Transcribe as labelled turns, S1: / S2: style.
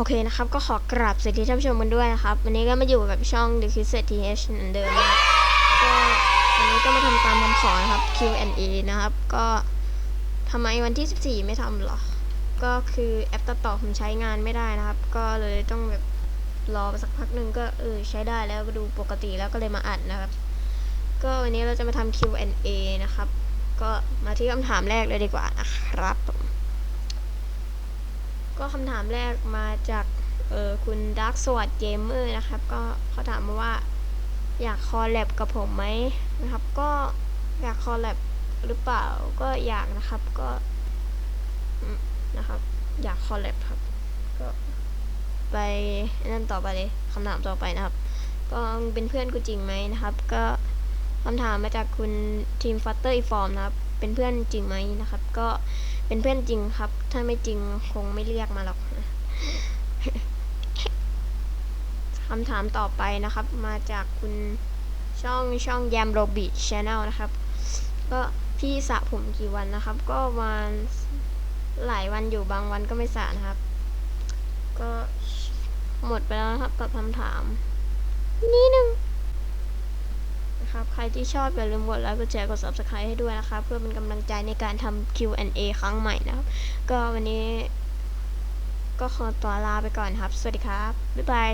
S1: โอเคนะครับ ก็ขอกราบสวัสดีท่านผู้ชมกันด้วยนะครับ วันนี้ก็มาอยู่กับช่อง The k i s s TH เหมือนเดิมนะก็วันนี้ก็มาทำตามคำขอนะครับ Q&A นะครับ ก็ทำไมวันที่ 14 ไม่ทำหรอ ก็คือแอปตัดต่อผมใช้งานไม่ได้นะครับ ก็เลยต้องแบบรอไปสักพักหนึ่งก็เออใช้ได้แล้วก็ดูปกติแล้วก็เลยมาอัดนะครับ ก็วันนี้เราจะมาทำ Q&A นะครับ ก็มาที่คำถามแรกเลยดีกว่านะครับผม ก็คำถามแรกมาจากเออคุณ Dark Sword Gamer นะครับ ก็เขาถามมาว่าอยากคอลแลบกับผมไหมนะครับ ก็อยากคอลแลบหรือเปล่าก็อยากนะครับก็นะครับ อยากคอลแลบครับ ก็ไปนั่นต่อไปเลยคำถามต่อไปนะครับ ก็เป็นเพื่อนกูจริงไหมนะครับ ก็คำถามมาจากคุณทีมฟัตเตอร์อีฟอร์มนะครับ เป็นเพื่อนจริงไหมนะครับ ก็ เป็นเพื่อนจริงครับ ถ้าไม่จริงคงไม่เรียกมาหรอกคำถามต่อไปนะครับ มาจากคุณช่องช่องแยมโรบิชแนลนะครับ ก็พี่สระผมกี่วันนะครับ ก็ประมาณหลายวันอยู่บางวันก็ไม่สระนะครับ ก็หมดไปแล้วนะครับกับคำถาม นี่ ใครที่ชอบอย่าลืมกดไลค์กดแชร์กด subscribe ให้ด้วยนะคะ เพื่อเป็นกำลังใจในการทำ Q&A ครั้งใหม่นะครับ ก็วันนี้ก็ขอตัวลาไปก่อนครับ สวัสดีครับ บ๊ายบาย